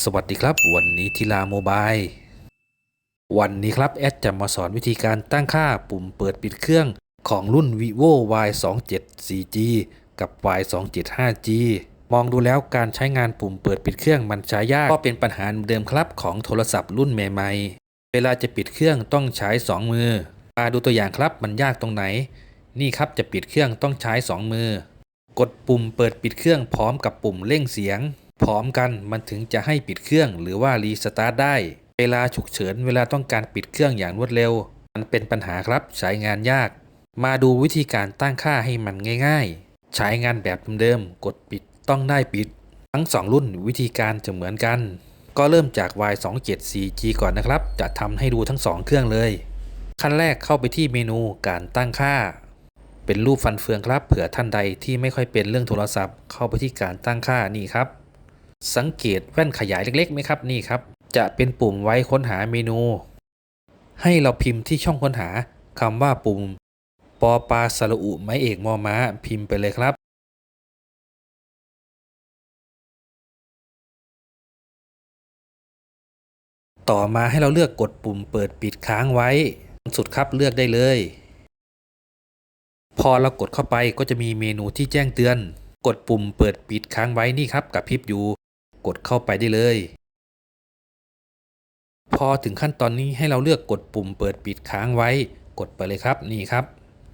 สวัสดีครับ วันนี้ทีลาโมบายวันนี้ครับ แอดจะมาสอนวิธีการตั้งค่าปุ่มเปิดปิดเครื่องของรุ่น vivo y 2 7 4 g กับ y 2 7 5 g มองดูแล้วการใช้งานปุ่มเปิดปิดเครื่องมันใช้ยากก็เป็นปัญหาเดิมครับของโทรศัพท์รุ่นใหม่ๆ เวลาจะปิดเครื่องต้องใช้ 2 มือ มาดูตัวอย่างครับมันยากตรงไหน นี่ครับจะปิดเครื่องต้องใช้ 2 มือ กดปุ่มเปิดปิดเครื่องพร้อมกับปุ่มเร่งเสียง พร้อมกันมันถึงจะให้ปิดเครื่องหรือว่ารีสตาร์ทได้ เวลาฉุกเฉินเวลาต้องการปิดเครื่องอย่างรวดเร็ว มันเป็นปัญหาครับใช้งานยาก มาดูวิธีการตั้งค่าให้มันง่ายๆ ใช้งานแบบเดิมๆกดปิดต้องได้ปิด ทั้ง 2 รุ่นวิธีการจะเหมือนกัน ก็เริ่มจาก y 2 7 4 g ก่อนนะครับ จะทำให้ดูทั้ง 2 เครื่องเลย ขั้นแรกเข้าไปที่เมนูการตั้งค่า เป็นรูปฟันเฟืองครับ เผื่อท่านใดที่ไม่ค่อยเป็นเรื่องโทรศัพท์ เข้าไปที่การตั้งค่านี่ครับ สังเกตแว่นขยายเล็กๆไหมครับนี่ครับ จะเป็นปุ่มไว้ค้นหาเมนู ให้เราพิมพ์ที่ช่องค้นหาคำว่าปุ่มปอปลาสระอุไม้เอกมอม้าพิมพ์ไปเลยครับ ต่อมาให้เราเลือกกดปุ่มเปิดปิดค้างไว้ สุดครับเลือกได้เลย พอเรากดเข้าไปก็จะมีเมนูที่แจ้งเตือน กดปุ่มเปิดปิดค้างไว้นี่ครับกับพริบอยู่ กดเข้าไปได้เลย พอถึงขั้นตอนนี้ให้เราเลือกกดปุ่มเปิดปิดค้างไว้ กดไปเลยครับนี่ครับ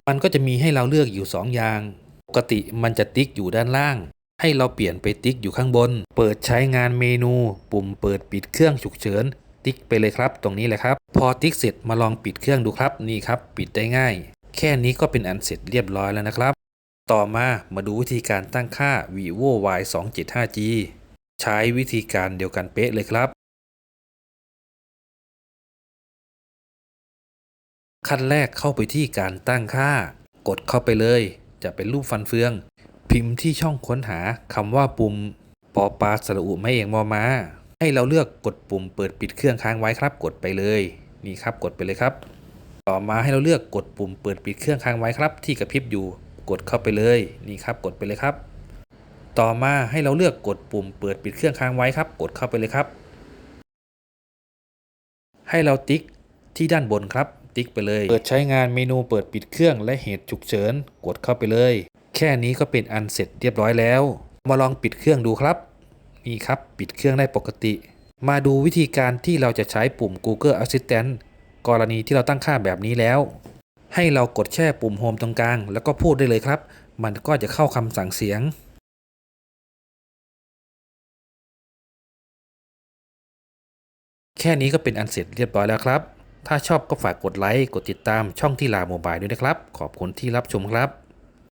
มันก็จะมีให้เราเลือกอยู่ 2 อย่าง ปกติมันจะติ๊กอยู่ด้านล่าง ให้เราเปลี่ยนไปติ๊กอยู่ข้างบน เปิดใช้งานเมนู ปุ่มเปิดปิดเครื่องฉุกเฉินติ๊กไปเลยครับ ตรงนี้แหละครับ พอติ๊กเสร็จมาลองปิดเครื่องดูครับนี่ครับปิดได้ง่าย แค่นี้ก็เป็นอันเสร็จเรียบร้อยแล้วนะครับ ต่อมามาดูวิธีการตั้งค่า vivo y 2 7 5 g ใช้วิธีการเดียวกันเป๊ะเลยครับ ขั้นแรกเข้าไปที่การตั้งค่ากดเข้าไปเลย จะเป็นรูปฟันเฟือง พิมพ์ที่ช่องค้นหาคำว่าปุ่มปอปลาสระอุไม่เองมอมาให้เราเลือกกดปุ่มเปิดปิดเครื่องค้างไว้ครับ กดไปเลยนี่ครับกดไปเลยครับ ต่อมาให้เราเลือกกดปุ่มเปิดปิดเครื่องค้างไว้ครับ ที่กระพริบอยู่ กดเข้าไปเลยนี่ครับกดไปเลยครับ ต่อมาให้เราเลือกกดปุ่มเปิดปิดเครื่องค้างไว้ครับ กดเข้าไปเลยครับ ให้เราติ๊กที่ด้านบนครับ ติ๊กไปเลย เปิดใช้งานเมนูเปิดปิดเครื่องและเหตุฉุกเฉิน กดเข้าไปเลย แค่นี้ก็เป็นอันเสร็จเรียบร้อยแล้ว มาลองปิดเครื่องดูครับ นี่ครับปิดเครื่องได้ปกติ มาดูวิธีการที่เราจะใช้ปุ่ม Google Assistant กรณีที่เราตั้งค่าแบบนี้แล้ว ให้เรากดแช่ปุ่มโฮมตรงกลาง แล้วก็พูดได้เลยครับ มันก็จะเข้าคำสั่งเสียง แค่นี้ก็เป็นอันเสร็จเรียบร้อยแล้วครับ ถ้าชอบก็ฝากกดไลค์ กดติดตามช่องที่ลาโมบายด้วยนะครับ ขอบคุณที่รับชมครับ